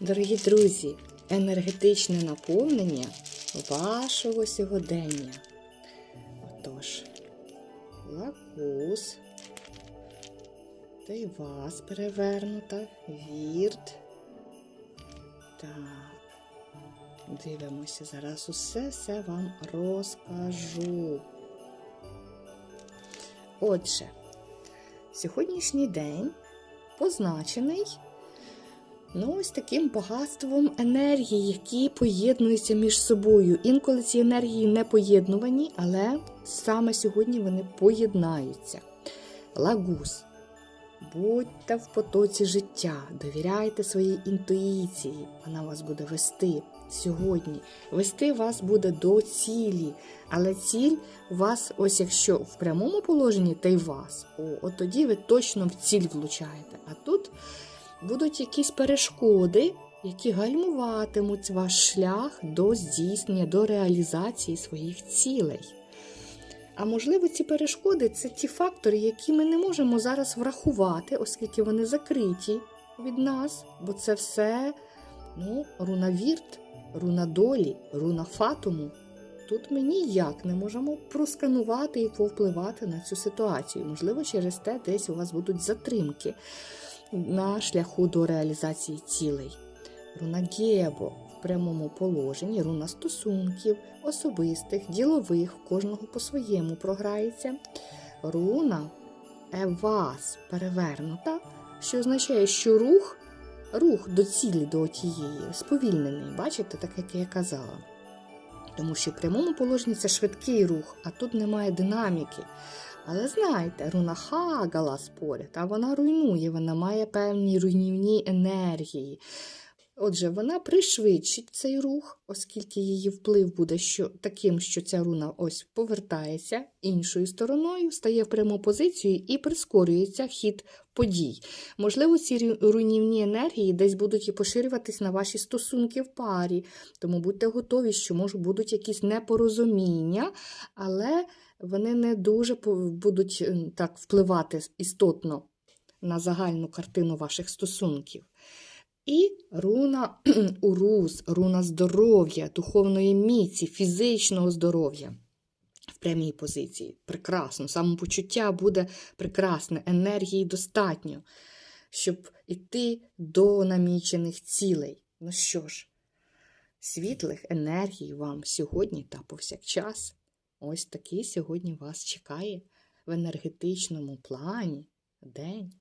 Дорогі друзі, енергетичне наповнення вашого сьогодення. Отож, лакус, та й вас перевернута, вірт. Так, дивимося, зараз усе все вам розкажу. Отже, сьогоднішній день позначений ну, ось таким багатством енергії, які поєднуються між собою. Інколи ці енергії не поєднувані, але саме сьогодні вони поєднаються. Лагус. Будьте в потоці життя, довіряйте своїй інтуїції, вона вас буде вести сьогодні. Вести вас буде до цілі, але ціль вас, ось якщо в прямому положенні, та й вас, от тоді ви точно в ціль влучаєте. А тут будуть якісь перешкоди, які гальмуватимуть ваш шлях до здійснення, до реалізації своїх цілей. А можливо, ці перешкоди це ті фактори, які ми не можемо зараз врахувати, оскільки вони закриті від нас, бо це все ну, руна вірт, руна долі, руна фатуму. Тут ми ніяк не можемо просканувати і повпливати на цю ситуацію. Можливо, через те десь у вас будуть затримки на шляху до реалізації цілей. Руна Гєбо в прямому положенні, руна стосунків, особистих, ділових, кожного по-своєму програється. Руна Евас перевернута, що означає, що рух, рух до цілі, до тієї, сповільнений. Бачите, так як я казала. Тому що в прямому положенні це швидкий рух, а тут немає динаміки. Але знаєте, руна Хагала споряд, а вона руйнує, вона має певні руйнівні енергії. Отже, вона пришвидшить цей рух, оскільки її вплив буде що, таким, що ця руна ось повертається іншою стороною, стає в пряму позицію і прискорюється хід подій. Можливо, ці руйнівні енергії десь будуть і поширюватись на ваші стосунки в парі, тому будьте готові, що може будуть якісь непорозуміння, але вони не дуже будуть е, так впливати істотно на загальну картину ваших стосунків. І руна Урус, руна здоров'я, духовної міці, фізичного здоров'я в прямій позиції. Прекрасно, самопочуття буде прекрасне, енергії достатньо, щоб іти до намічених цілей. Ну що ж, світлих енергій вам сьогодні та повсякчас. Ось такий сьогодні вас чекає в енергетичному плані день.